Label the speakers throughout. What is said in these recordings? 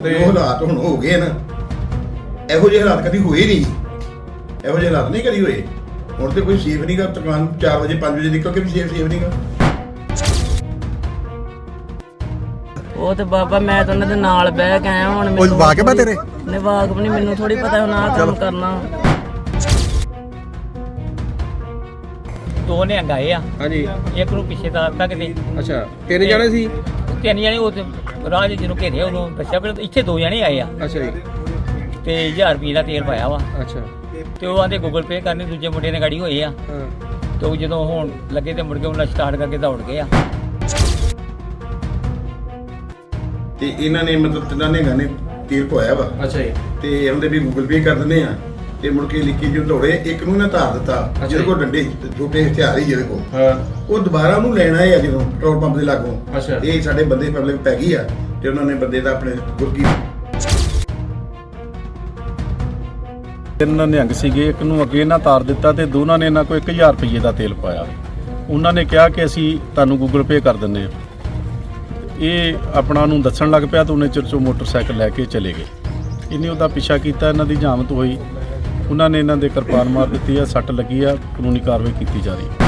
Speaker 1: ਤੇ ਉਹ ਹਾਲਾਤ ਹੁਣ ਹੋ ਗਏ ਨਾ ਇਹੋ ਜਿਹੇ ਹਾਲਾਤ ਕਦੀ ਹੋਏ ਨਹੀਂ ਇਹੋ ਜਿਹੇ ਹਾਲਾਤ ਨਹੀਂ ਕਦੀ ਹੋਏ। ਹੁਣ ਤੇ ਕੋਈ ਸੇਫ ਨਹੀਂਗਾ ਦੁਕਾਨ 4 ਵਜੇ 5 ਵਜੇ ਨਿਕਲ ਕੇ ਵੀ ਸੇਫ ਸੇਫ ਨਹੀਂਗਾ
Speaker 2: ਉਹ ਤੇ ਬਾਬਾ ਮੈਂ ਤਾਂ ਉਹਨਾਂ ਦੇ ਨਾਲ ਬਹਿ ਕੇ ਆਇਆ ਹੁਣ
Speaker 3: ਉਹ ਵਾਕਿਆ ਤੇਰੇ?
Speaker 2: ਨੇ ਵਾਕਬ ਨਹੀਂ ਮੈਨੂੰ ਥੋੜੀ ਪਤਾ ਹੁਣ ਆਹ ਕੰਮ ਕਰਨਾ।
Speaker 4: ਦੋ ਨਿਹੰਗ ਆਏ ਆ।
Speaker 5: ਹਾਂਜੀ।
Speaker 4: ਇੱਕ ਨੂੰ ਪਿੱਛੇ ਦਾ ਤੱਕ ਦੇ
Speaker 5: ਅੱਛਾ ਤਿੰਨ ਜਣੇ ਸੀ?
Speaker 4: ਤਿੰਨ ਜਣੇ ਉਹ ਰਾਜ ਜਿਹਨੂੰ ਘੇਰਿਆ ਉਹਨੂੰ ਦੱਸਿਆ ਵੀ ਇੱਥੇ ਦੋ ਜਣੇ ਆਏ ਆ।
Speaker 5: ਅੱਛਾ ਜੀ।
Speaker 4: ਤੇ 1000 ਰੁਪਏ ਦਾ ਤੇਲ ਪਾਇਆ ਵਾ।
Speaker 5: ਅੱਛਾ।
Speaker 4: ਤੇ ਉਹ ਆਂਦੇ ਗੂਗਲ ਪੇ ਕਰਨੇ ਦੂਜੇ ਮੁੰਡੇ ਨੇ ਗਾੜੀ ਹੋਏ ਆ।
Speaker 5: ਹਾਂ।
Speaker 4: ਤੇ ਉਹ ਜਦੋਂ ਹੁਣ ਲੱਗੇ ਤੇ ਮੁੜ ਕੇ ਉਹਨਾਂ ਸਟਾਰਟ ਕਰਕੇ ਦੌੜ ਗਏ ਆ।
Speaker 1: ਤੇ ਇਹਨਾਂ ਨੇ ਮਤਲਬ ਤਿੰਨਾਂ ਨੇ ਗਾਣੇ ਤੀਰ ਪਵਾਇਆ ਵਾ।
Speaker 5: ਅੱਛਾ ਜੀ।
Speaker 1: ਤੇ ਉਹਦੇ ਵੀ ਗੂਗਲ ਪੇ ਕਰ ਦਿੰਦੇ ਆ। ਤੇ ਮੁੜ ਕੇ ਲਿਖੀ ਜੋ ਦੌੜੇ ਇੱਕ ਨੂੰ ਨਾ ਧਾਰ ਦਿੱਤਾ ਜਿਹਦੇ ਕੋਲ ਡੰਡੇ ਛੋਟੇ ਹਥਿਆਰ ਹੀ ਜਿਹਦੇ ਕੋਲ।
Speaker 5: ਹਾਂ।
Speaker 1: ਉਹ ਦੁਬਾਰਾ ਉਹਨੂੰ ਲੈਣਾ ਹੈ ਜਦੋਂ ਪੈਟਰੋਲ ਪੰਪ ਦੇ ਲਾਗੋਂ।
Speaker 5: ਅੱਛਾ।
Speaker 1: ਇਹ ਸਾਡੇ ਬੰਦੇ ਪਬਲਿਕ ਪੈ ਗਈ ਆ ਤੇ ਉਹਨਾਂ ਨੇ ਬੰਦੇ ਦਾ ਆਪਣੇ ਗੁਰਕੀ
Speaker 6: ਤਿੰਨ ਨਿਹੰਗ ਸੀਗੇ ਇੱਕ ਨੂੰ ਅੱਗੇ ਨਾ ਤਾਰ ਦਿੱਤਾ ਤੇ ਦੋਨਾਂ ਨੇ ਇਹਨਾਂ ਕੋਲ 1000 ਰੁਪਏ ਦਾ ਤੇਲ ਪਾਇਆ। ਉਹਨਾਂ ਨੇ ਕਿਹਾ ਕਿ ਅਸੀਂ ਤੁਹਾਨੂੰ ਗੂਗਲ ਪੇ ਕਰ ਦਿੰਦੇ ਹਾਂ। ਇਹ ਆਪਣਾ ਨੂੰ ਦੱਸਣ ਲੱਗ ਪਿਆ ਤਾਂ ਉਹਨੇ ਚਿਰ 'ਚੋਂ ਮੋਟਰਸਾਈਕਲ ਲੈ ਕੇ ਚਲੇ ਗਏ। ਇਹਨੇ ਉਹਦਾ ਪਿੱਛਾ ਕੀਤਾ ਇਹਨਾਂ ਦੀ ਜਾਮਤ ਹੋਈ। ਉਹਨਾਂ ਨੇ ਇਹਨਾਂ ਦੇ ਕਿਰਪਾਨ ਮਾਰ ਦਿੱਤੀ ਆ ਸੱਟ ਲੱਗੀ ਆ ਕਾਨੂੰਨੀ ਕਾਰਵਾਈ ਕੀਤੀ ਜਾ ਰਹੀ ਹੈ।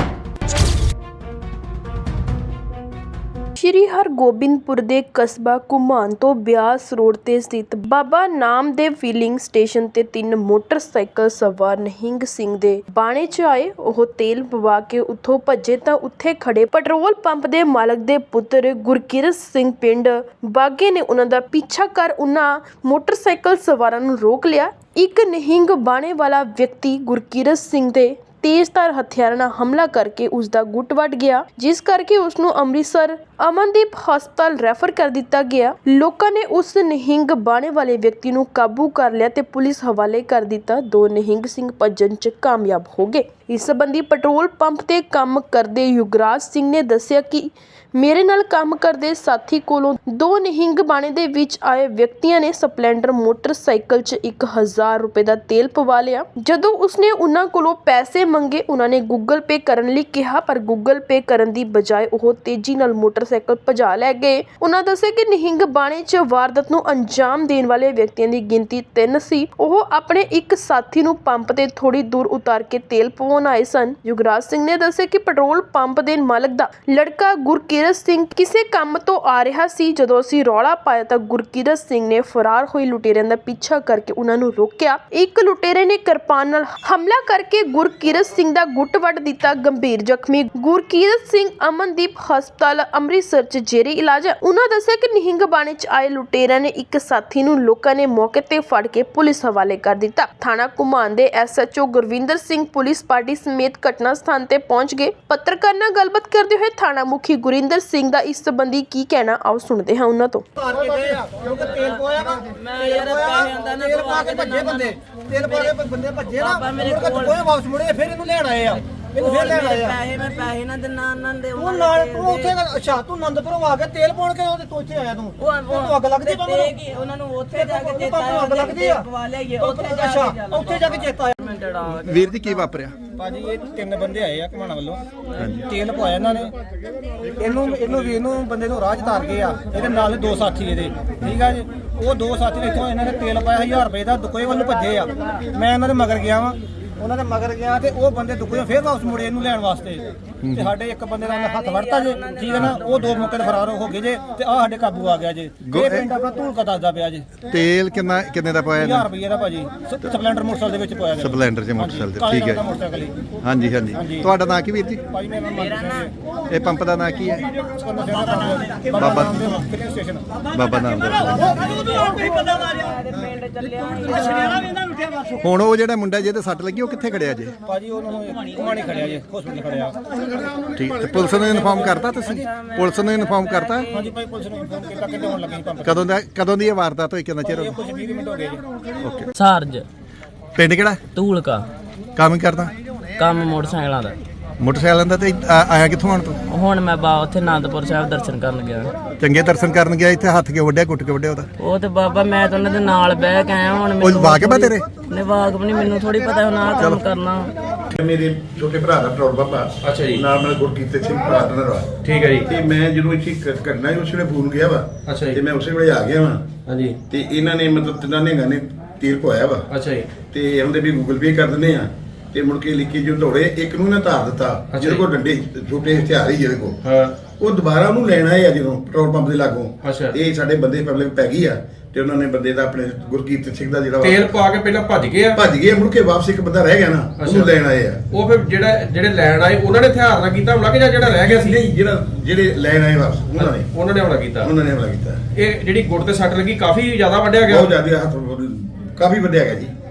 Speaker 7: ਸ਼੍ਰੀ ਹਰਗੋਬਿੰਦਪੁਰ ਦੇ ਕਸਬਾ ਘੁਮਾਨ ਤੋਂ ਬਿਆਸ ਰੋਡ ਤੇ ਸਥਿਤ ਬਾਬਾ ਨਾਮਦੇਵ ਫਿਲਿੰਗ ਸਟੇਸ਼ਨ ਤੇ ਤਿੰਨ ਮੋਟਰਸਾਈਕਲ ਸਵਾਰ ਨਿਹੰਗ ਸਿੰਘ ਦੇ ਬਾਣੇ 'ਚ ਆਏ। ਉਹ ਤੇਲ ਪਵਾ ਕੇ ਉੱਥੋਂ ਭੱਜੇ ਤਾਂ ਉੱਥੇ ਖੜੇ ਪੈਟਰੋਲ ਪੰਪ ਦੇ ਮਾਲਕ ਦੇ ਪੁੱਤਰ ਗੁਰਕਿਰਤ ਸਿੰਘ ਪਿੰਡ ਬਾਘੇ ਨੇ ਉਨ੍ਹਾਂ ਦਾ ਪਿੱਛਾ ਕਰ ਉਨ੍ਹਾਂ ਮੋਟਰਸਾਈਕਲ ਸਵਾਰਾਂ ਨੂੰ ਰੋਕ ਲਿਆ। ਇੱਕ ਨਿਹੰਗ ਬਾਣੇ ਵਾਲਾ ਵਿਅਕਤੀ ਗੁਰਕਿਰਤ ਸਿੰਘ ਦੇ ਤੇਜ਼ਧਾਰ ਹਥਿਆਰਾਂ ਨਾਲ ਹਮਲਾ ਕਰਕੇ ਉਸ ਦਾ ਗੁੱਟ ਵੱਢ ਗਿਆ, ਜਿਸ ਕਰਕੇ ਉਸ ਨੂੰ ਅੰਮ੍ਰਿਤਸਰ ਅਮਨਦੀਪ ਹਸਪਤਾਲ ਰੈਫਰ ਕਰ ਦਿੱਤਾ ਗਿਆ। ਲੋਕਾਂ ਨੇ ਉਸ ਨਿਹੰਗ ਬਾਣੇ ਵਾਲੇ ਵਿਅਕਤੀ ਨੂੰ ਕਾਬੂ ਕਰ ਲਿਆ ਤੇ ਪੁਲਿਸ ਹਵਾਲੇ ਕਰ ਦਿੱਤਾ, ਦੋ ਨਿਹੰਗ ਸਿੰਘ ਭੱਜਣ 'ਚ ਕਾਮਯਾਬ ਹੋ ਗਏ। ਇਸ ਸੰਬੰਧੀ ਪੈਟਰੋਲ ਪੰਪ ਤੇ ਕੰਮ ਕਰਦੇ ਯੁਗਰਾਜ ਸਿੰਘ ਨੇ ਦੱਸਿਆ ਕਿ ਮੇਰੇ ਨਾਲ ਕੰਮ ਕਰਦੇ ਸਾਥੀ ਕੋਲੋਂ ਦੋ ਨਿਹੰਗ ਬਾਣੇ ਦੇ ਵਿੱਚ ਆਏ ਵਿਅਕਤੀਆਂ ਨੇ ਸਪਲੈਂਡਰ ਮੋਟਰਸਾਈਕਲ 'ਚ 1000 ਰੁਪਏ ਦਾ ਤੇਲ ਪਵਾ ਲਿਆ। ਜਦੋਂ ਉਸਨੇ ਉਹਨਾਂ ਕੋਲੋਂ ਪੈਸੇ ਮੰਗੇ, ਉਹਨਾਂ ਨੇ ਗੂਗਲ ਪੇ ਕਰਨ ਲਈ ਕਿਹਾ, ਪਰ ਗੂਗਲ ਪੇ ਕਰਨ ਦੀ ਬਜਾਏ ਉਹ ਤੇਜ਼ੀ ਨਾਲ ਮੋਟਰਸਾਈਕਲ ਭਜਾ ਲੈ ਗਏ। ਉਹਨਾਂ ਦੱਸਿਆ ਕਿ ਨਿਹੰਗ ਬਾਣੇ 'ਚ ਵਾਰਦਾਤ ਨੂੰ ਅੰਜਾਮ ਦੇਣ ਵਾਲੇ ਵਿਅਕਤੀਆਂ ਦੀ ਗਿਣਤੀ 3 ਸੀ। ਉਹ ਆਪਣੇ ਇੱਕ ਸਾਥੀ ਨੂੰ ਪੰਪ ਤੇ ਥੋੜੀ ਦੂਰ ਉਤਾਰ ਕੇ ਤੇਲ ਪਵਾਉਣ ਆਏ ਸਨ। ਯੁਗਰਾਜ ਸਿੰਘ ਨੇ ਦੱਸਿਆ ਕਿ ਪੈਟਰੋਲ ਪੰਪ ਦੇ ਮਾਲਕ ਦਾ ਲੜਕਾ ਗੁਰਕਿਰਤ ਸਿੰਘ ਕਿਸੇ ਕੰਮ ਤੋਂ ਆ ਰਿਹਾ ਸੀ। ਜਦੋਂ ਅਸੀਂ ਰੌਲਾ ਪਾਇਆ ਤਾਂ ਗੁਰਕਿਰਤ ਸਿੰਘ ਨੇ ਫਰਾਰ ਹੋਏ ਲੁਟੇਰਿਆਂ ਦਾ ਪਿੱਛਾ ਕਰਕੇ ਉਹਨਾਂ ਨੂੰ ਰੋਕਿਆ। ਇੱਕ ਲੁਟੇਰੇ ਨੇ ਕਿਰਪਾਨ ਨਾਲ ਹਮਲਾ ਕਰਕੇ ਗੁਰਕਿਰਤ ਸਿੰਘ ਦਾ ਗੁੱਟ ਵੱਢ ਦਿੱਤਾ। ਗੰਭੀਰ ਜ਼ਖਮੀ ਗੁਰਕਿਰਤ ਸਿੰਘ ਅਮਨਦੀਪ ਹਸਪਤਾਲ, ਅੰਮ੍ਰਿਤਸਰ ਚ ਜੇਰੇ ਇਲਾਜ ਹੈ। ਉਹਨਾਂ ਦੱਸਿਆ ਕਿ ਨਿਹੰਗ ਬਾਣੇ ਚ ਆਏ ਲੁਟੇਰਿਆਂ ਨੇ ਇੱਕ ਸਾਥੀ ਨੂੰ ਲੋਕਾਂ ਨੇ ਮੌਕੇ ਤੇ ਫੜ ਕੇ ਪੁਲਿਸ ਹਵਾਲੇ ਕਰ ਦਿੱਤਾ। ਥਾਣਾ ਘੁਮਾਨ ਦੇ SHO Gurvinder Singh police party ਸਮੇਤ ਘਟਨਾ ਸਥਾਨ ਤੇ ਪਹੁੰਚ ਗਏ। ਪੱਤਰਕਾਰ ਨਾਲ ਗੱਲਬਾਤ ਕਰਦੇ ਹੋਏ ਥਾਣਾ ਮੁਖੀ ਗੁਰਿੰਦਰ ਸਿੰਘ ਦਾ ਇਸ ਸੰਬੰਧੀ ਕੀ ਕਹਿਣਾ ਆਓ ਸੁਣਦੇ ਹਾਂ ਉਹਨਾਂ ਤੋਂ।
Speaker 2: ਮੈਂ ਯਾਰ ਪੈਸਿਆਂ ਦਾ ਨਾ
Speaker 8: ਤੇਲ ਪਾ ਕੇ ਭੱਜੇ ਬੰਦੇ। ਤੇਲ ਪਾ ਕੇ ਬੰਦੇ ਭੱਜੇ ਨਾ। ਮੁੜ ਕੇ ਕੋਈ ਵਾਪਸ ਮੁੜੇ ਫਿਰ ਇਹਨੂੰ ਲੈਣ ਆਏ ਆ। ਇਹਨੂੰ ਫਿਰ ਲੈਣ ਆਏ ਆ।
Speaker 2: ਪੈਸੇ ਮੈਂ ਪੈਸੇ ਨਾ ਦਿਨਾ ਉਹਨਾਂ ਦੇ
Speaker 8: ਤੂੰ ਨਾਲ ਤੂੰ ਉੱਥੇ ਅੱਛਾ ਤੂੰ ਆਨੰਦਪੁਰੋਂ ਆ ਕੇ ਤੇਲ ਪਾਉਣ ਕੇ ਉਹਦੇ ਤੋਂ ਇੱਥੇ ਆਇਆ ਤੂੰ। ਤੂੰ ਅੱਗ ਲੱਗਦੀ ਪੰਪ
Speaker 2: ਤੇ
Speaker 8: ਨੂੰ?
Speaker 2: ਕੀ? ਉਹਨਾਂ ਨੂੰ ਉੱਥੇ ਜਾ ਕੇ
Speaker 8: ਪੰਪ
Speaker 2: ਚੇਤਾ
Speaker 8: ਨੂੰ ਅੱਗ ਲੱਗਦੀ ਆ।
Speaker 2: ਪਵਾ ਲਿਆਈਏ ਉੱਥੇ ਜਾ
Speaker 8: ਅੱਛਾ
Speaker 2: ਕੇ
Speaker 8: ਉੱਥੇ ਜਾ ਕੇ ਚੇਤਾ ਆਇਆ
Speaker 3: ਵੀਰ ਜੀ ਕੀ ਵਾਪਰਿਆ?
Speaker 8: ਭਾਜੀ ਇਹ ਤਿੰਨ ਬੰਦੇ ਆਏ ਆ ਘਮਾਣਾ ਵੱਲੋਂ। ਤੇਲ ਪਵਾਇਆ ਇਹਨਾਂ ਨੇ। ਇਹਨੂੰ ਇਹਨੂੰ ਵੀ ਇਹਨੂੰ ਬੰਦੇ ਨੂੰ ਰਾਹ 'ਚ ਤਾਰ ਗਏ ਆ। ਇਹਦੇ ਨਾਲ ਦੋ ਸਾਥੀ ਇਹਦੇ। ਠੀਕ ਆ ਜੀ? ਉਹ ਦੋ ਸਾਥੀ ਇੱਥੋਂ ਇਹਨਾਂ ਨੇ ਤੇਲ ਪਾਇਆ 1000 ਰੁਪਏ ਦਾ ਦੁਕੋਏ ਵੱਲ ਭੱਜੇ ਆ। ਮੈਂ ਇਹਨਾਂ ਦੇ ਮਗਰ ਗਿਆ ਵਾਂ। ਉਹਨਾਂ ਦੇ ਮਗਰ ਗਿਆ ਤੇ ਉਹ ਬੰਦੇ ਦੁਕੋਏ ਫੇਰ ਵਾਪਸ ਮੁੜੇ ਇਹਨੂੰ ਲੈਣ ਵਾਸਤੇ। ਤੇ ਸਾਡੇ ਇੱਕ ਬੰਦੇ ਦਾ ਹੱਥ ਵੜਤਾ ਜੇ ਠੀਕ ਹੈ ਨਾ? ਉਹ ਦੋ ਮੌਕੇ ਤੇ ਫਰਾਰ ਹੋ ਗਏ ਜੇ ਤੇ ਆ ਸਾਡੇ ਕਾਬੂ ਆ ਗਿਆ ਜੇ। ਇਹ ਪਿੰਡ ਆਪਣਾ ਧੂਲਕਾ ਦੱਸਦਾ ਪਿਆ ਜੇ।
Speaker 3: ਤੇਲ ਕਿੰਨਾ ਕਿੰਨੇ ਦਾ ਪਾਇਆ
Speaker 8: 1000
Speaker 3: ਇਹਨੇ?
Speaker 8: ਰੁਪਏ ਦਾ ਭਾਜੀ। ਸ- ਸਪਲੈਂਡਰ ਮੋਟਰਸਾਈਕਲ ਦੇ ਵਿੱਚ ਪਾਇਆ ਗਿਆ।
Speaker 3: ਸਪਲੈਂਡਰ 'ਚ ਮੋਟਰਸਾਈਕਲ ਤੇ, ਠੀਕ ਹੈ।
Speaker 8: ਦਾ ਮੋਟਰਸਾਈਕਲ।
Speaker 3: ਹਾਂਜੀ ਹਾਂਜੀ। ਤੁਹਾਡਾ ਨਾਂ ਕੀ ਵੀਰ ਜੀ?
Speaker 8: ਭਾਈ ਮੇਰਾ ਨਾਮ ਮਨਜੀਤ
Speaker 3: ਇਹ ਪੰਪ ਦਾ ਨਾਂ ਕੀ ਹੈ?
Speaker 8: Singh
Speaker 3: Baba-
Speaker 8: filling station.
Speaker 3: ਬਾਬਾ ਨਾਮ ਦਾ।
Speaker 2: ਪਿੰਡ ਚੱਲਿਆ
Speaker 3: ਹੁਣ। ਉਹ ਜਿਹੜਾ ਮੁੰਡਾ ਜਿਹਦੇ ਸੱਟ ਲੱਗੀ ਉਹ ਕਿੱਥੇ ਖੜਿਆ ਜੇ?
Speaker 8: ਭਾਜੀ ਉਹਨਾਂ ਨੂੰ ਘੁਮਾਣੀ ਖੜਿਆ ਜੇ ਹਸਪੀਟਲ ਖੜਿਆ।
Speaker 3: ਠੀਕ ਤੇ ਪੁਲਿਸ ਨੂੰ ਇਨਫਾਰਮ ਕਰਤਾ ਤੁਸੀਂ? ਪੁਲਿਸ ਨੂੰ ਇਨਫਾਰਮ ਕਰਤਾ?
Speaker 8: ਹਾਂਜੀ ਭਾਈ ਪੁਲਿਸ ਨੂੰ ਇਨਫੋਰਮ ਕੀਤਾ ਕਿ ਆਉਣ ਲੱਗੇ ਪੰਪ
Speaker 3: ਕਦੋਂ ਦਾ ਕਦੋਂ ਦੀ ਇਹ ਵਾਰਦਾਤ ਹੋਈ? ਕਿੰਨਾ ਚਿਰ ਹੋ
Speaker 8: ਇਹ ਕੁਝ 20 ਮਿੰਟ ਹੋ ਗਏ ਜੀ।
Speaker 3: ਓਕੇ।
Speaker 2: ਸਾਰਜ।
Speaker 3: ਪਿੰਡ ਕਿਹੜਾ?
Speaker 2: ਧੂਲਕਾ।
Speaker 3: ਕੰਮ ਹੀ ਕਰਦਾ?
Speaker 2: ਕੰਮ ਮੋਟਰਸਾਈਕਲਾਂ ਦਾ।
Speaker 3: ਮੋਟਰਸਾਈਕਲਾਂ ਦਾ ਤੇ ਆ- ਆਇਆ ਕਿੱਥੋਂ ਆਣ ਤੂੰ?
Speaker 2: ਹੁਣ ਮੈਂ ਬਾ ਉੱਥੇ ਆਨੰਦਪੁਰ ਸਾਹਿਬ ਦਰਸ਼ਨ ਕਰਨ ਗਿਆ।
Speaker 3: ਚੰਗੇ ਦਰਸ਼ਨ ਕਰਨ ਗਿਆ ਇੱਥੇ ਹੱਥ ਕੇ ਵੱਡਿਆ ਕੁੱਟ ਕੇ ਵੱਡਿਆ ਉਹਦਾ?
Speaker 2: ਉਹ ਤੇ ਬਾਬਾ ਮੈਂ ਤਾਂ ਉਹਨਾਂ ਦੇ ਨਾਲ ਬਹਿ ਕੇ ਆਇਆ ਹੁਣ
Speaker 3: ਉਹ ਵਾਕਿਆ
Speaker 2: ਥੋੜ੍ਹੀ-
Speaker 3: ਤੇਰੇ?
Speaker 2: ਨੇ ਵਾਕਬ ਨਹੀਂ ਮੈਨੂੰ ਥੋੜੀ ਪਤਾ ਹੁਣ ਆਹ ਕੰਮ ਕਰਨਾ।
Speaker 1: ਮੇਰੇ ਛੋਟੇ ਭਰਾ ਦਾ ਪੈਟਰੋਲ ਪੰਪ ਆ
Speaker 5: ਅੱਛਾ ਜੀ।
Speaker 1: ਨਾਲ ਮੇਰਾ ਗੁਰਕੀਰਤ ਸਿੰਘ ਪਾਰਟਨਰ ਵਾ
Speaker 5: ਠੀਕ ਹੈ ਜੀ।
Speaker 1: ਤੇ ਮੈਂ ਜਦੋਂ ਇੱਥੇ ਘਟਨਾ ਸੀ ਉਸ ਵੇਲੇ ਫੋਨ ਗਿਆ ਵਾ।
Speaker 5: ਅੱਛਾ ਜੀ।
Speaker 1: ਤੇ ਮੈਂ ਉਸੇ ਵੇਲੇ ਆ ਗਿਆ ਵਾ।
Speaker 5: ਹਾਂਜੀ।
Speaker 1: ਤੇ ਇਹਨਾਂ ਨੇ ਮਤਲਬ ਤਿੰਨਾਂ ਨੇ ਗਾਣੇ ਤੀਰ ਪਵਾਇਆ ਵਾ।
Speaker 5: ਅੱਛਾ ਜੀ।
Speaker 1: ਤੇ ਕਹਿੰਦੇ ਵੀ ਗੂਗਲ ਪੇ ਕਰ ਦਿੰਦੇ ਆ। ਤੇ ਮੁੜ ਕੇ ਲਿਖੀ ਜੋ ਦੌੜੇ ਇੱਕ ਨੂੰ ਨਾ ਧਾਰ ਦਿੱਤਾ।
Speaker 5: ਅੱਛਾ
Speaker 1: ਜਿਹਦੇ। ਕੋਲ ਡੰਡੇ ਛੋਟੇ ਹਥਿਆਰ ਹੀ ਜਿਹਦੇ ਕੋਲ।
Speaker 5: ਹਾਂ।
Speaker 1: ਉਹ ਦੁਬਾਰਾ ਉਹਨੂੰ ਲੈਣ ਆ ਜਦੋਂ ਪੈਟਰੋਲ ਪੰਪ ਦੇ ਲਾਗੋਂ।
Speaker 5: ਅੱਛਾ।
Speaker 1: ਇਹ ਸਾਡੇ ਬੰਦੇ ਪਬਲਿਕ ਪੈ ਗਈ ਆ। ਤੇ ਉਹਨਾਂ ਨੇ ਬੰਦੇ ਦਾ ਆਪਣੇ ਗੁਰਕੀਰਤ ਸਿੰਘ ਦਾ ਜਿਹੜਾ
Speaker 5: ਤੇਲ ਪਾ ਕੇ ਪਹਿਲਾਂ ਭੱਜ ਗਏ ਆ।
Speaker 1: ਭੱਜ ਗਏ ਮੁੜ ਕੇ ਵਾਪਸ ਇੱਕ ਬੰਦਾ ਰਹਿ ਗਿਆ ਨਾ ਉਹਨੂੰ। ਲੈਣ ਆਏ ਆ।
Speaker 5: ਉਹ ਫਿਰ ਜਿਹੜਾ ਜਿਹੜੇ ਲੈਣ ਆਏ ਉਹਨਾਂ ਨੇ ਹਥਿਆਰ ਨਾਲ ਕੀਤਾ ਹਮਲਾ ਕਿ ਜਿਹੜਾ ਰਹਿ ਗਿਆ ਸੀ?
Speaker 1: ਨਹੀਂ ਜਿਹੜਾ ਜਿਹੜੇ ਲੈਣ ਆਏ ਵਾਪਸ ਉਹਨਾਂ ਨੇ।
Speaker 5: ਉਹਨਾਂ ਨੇ ਹਮਲਾ ਕੀਤਾ।
Speaker 1: ਉਹਨਾਂ ਨੇ ਹਮਲਾ ਕੀਤਾ।
Speaker 5: ਇਹ ਜਿਹੜੀ ਗੁੱਟ ਤੇ ਸੱਟ ਲੱਗੀ ਕਾਫੀ ਜ਼ਿਆਦਾ
Speaker 1: ਬਹੁਤ
Speaker 5: ਗਿਆ?
Speaker 1: ਜ਼ਿਆਦਾ ਹੱਥ ਕਾਫੀ ਵੱਡਿਆ ਗਿਆ ਜੀ।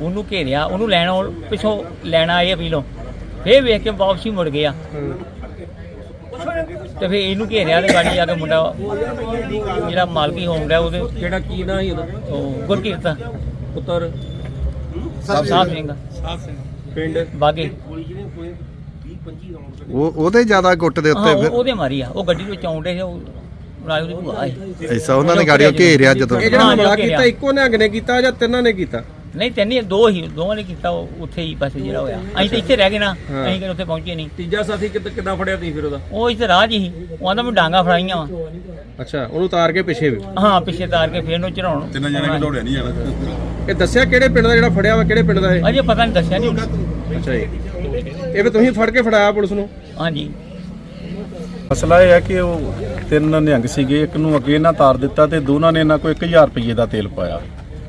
Speaker 4: ਉਹਨੂੰ ਘੇਰਿਆ ਉਹਨੂੰ ਲੈਣ ਆਉਣ- ਪਿੱਛੋਂ ਲੈਣ ਆਏ ਆ ਪੀਲੋਂ ਫੇਰ ਵੇਖ ਕੇ ਵਾਪਸੀ ਮੁੜ ਗਿਆ ਤੇ ਫੇਰ ਇਹਨੂੰ ਘੇਰਿਆ ਤੇ ਗਾੜੀ ਆ ਕੇ ਮੁੰਡਾ ਜਿਹੜਾ ਮਾਲਕੀ ਹੋਮ ਰਿਹਾ ਉਹਦੇ
Speaker 5: ਕਿਹੜਾ ਕੀ ਨਾਂ ਸੀ ਉਹਦਾ?
Speaker 4: ਉਹ ਗੁਰਕੀਰਤ।
Speaker 5: ਪੁੱਤਰ?
Speaker 4: ਸਾਹਿਬ ਸਿੰਘ।
Speaker 5: ਪਿੰਡ?
Speaker 4: ਬਾਗੇ।
Speaker 3: ਉਹ ਉਹਦੇ ਜ਼ਿਆਦਾ ਗੁੱਟ ਦੇ ਉੱਤੇ ਫਿਰ।
Speaker 4: ਉਹਦੇ ਮਾਰੀ ਆ। ਉਹ ਗੱਡੀ ਵਿੱਚ ਆਉਂਦੇ ਸੀ ਉਹ ਰਾਜੂ ਦੀ ਭੂਆ ਸੀ
Speaker 3: ਐਸਾ ਉਹਨਾਂ ਨੇ ਗਾੜੀਓ ਘੇਰਿਆ ਜਦੋਂ।
Speaker 5: ਇਹ ਜਿਹੜਾ ਹਮਲਾ
Speaker 4: ਜੋ
Speaker 5: ਕੀਤਾ। ਇੱਕੋ ਨਿਹੰਗ ਨੇ ਕੀਤਾ ਜਾਂ ਤਿੰਨਾਂ ਨੇ ਕੀਤਾ?
Speaker 4: ਨਹੀਂ ਤੈਨੂੰ ਦੋ ਹੀ ਦੋਵਾਂ ਨੇ ਕੀਤਾ ਉਹ ਉੱਥੇ ਹੀ ਬਸ ਜਿਹੜਾ ਹੋਇਆ। ਅਸੀਂ ਤਾਂ ਇੱਥੇ ਰਹਿ ਗਏ ਨਾ
Speaker 5: ਹਾਂ।
Speaker 4: ਅਸੀਂ ਕਿ ਉੱਥੇ ਪਹੁੰਚੇ ਨਹੀਂ।
Speaker 5: ਤੀਜਾ ਸਾਥੀ ਕਿੱਦਾਂ ਫੜਿਆ ਤੁਸੀਂ ਫਿਰ ਉਹਦਾ?
Speaker 4: ਉਹ ਇੱਥੇ ਰਾਹ 'ਚ ਹੀ ਉਹ ਆਂਦਾ ਮੈਂ ਡਾਂਗਾ ਫੜਾਈਆਂ ਵਾ।
Speaker 5: ਅੱਛਾ ਉਹਨੂੰ ਉਤਾਰ ਕੇ ਪਿੱਛੇ ਵੀ?
Speaker 4: ਹਾਂ ਪਿੱਛੇ ਤਾਰ ਕੇ ਫੇਰ ਨੂੰ ਚੜਾਉਣ।
Speaker 1: ਤਿੰਨ ਜਣੇ ਕਿ ਦੌੜਿਆ ਨਹੀਂ ਜਾਣਾ
Speaker 5: ਇਹ ਦੱਸਿਆ ਕਿਹੜੇ ਪਿੰਡ ਦਾ ਜਿਹੜਾ ਫੜਿਆ ਵਾ ਕਿਹੜੇ ਪਿੰਡ ਦਾ ਇਹ?
Speaker 4: ਅਜੇ ਪਤਾ ਨਹੀਂ ਦੱਸਿਆ ਨਹੀਂ।
Speaker 5: ਅੱਛਾ ਜੀ। ਇਹ ਵੀ ਤੁਸੀਂ ਫੜ ਕੇ ਫੜਾਇਆ ਪੁਲਿਸ ਨੂੰ?
Speaker 4: ਹਾਂਜੀ।
Speaker 6: ਮਸਲਾ ਇਹ ਹੈ ਕਿ ਉਹ ਤਿੰਨ ਨਿਹੰਗ ਸੀਗੇ ਇੱਕ ਨੂੰ ਅੱਗੇ ਨਾ ਤਾਰ ਦਿੱਤਾ ਤੇ ਦੋਨਾਂ ਨੇ ਇਹਨਾਂ ਕੋਲ 1000 ਰੁਪਏ ਦਾ ਤੇਲ ਪਾਇਆ।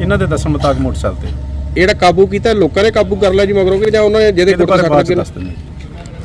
Speaker 6: ਇਹਨਾਂ ਦੇ ਦੱਸਣ ਮੁਤਾਬਕ ਮੋਟਰਸਾਈਕਲ ਤੇ
Speaker 5: ਜਿਹੜਾ ਕਾਬੂ ਕੀਤਾ ਲੋਕਾਂ ਨੇ ਕਾਬੂ ਕਰ ਲਿਆ ਜੀ ਮਗਰੋਂ ਕਿ ਜਾਂ ਉਹਨਾਂ ਨੇ ਜਿਹਦੇ
Speaker 6: ਇਹਦੇ
Speaker 5: ਤੇ
Speaker 6: ਬਾਰੇ ਬਾਅਦ ਚ? ਦੱਸ ਦਿੰਦੇ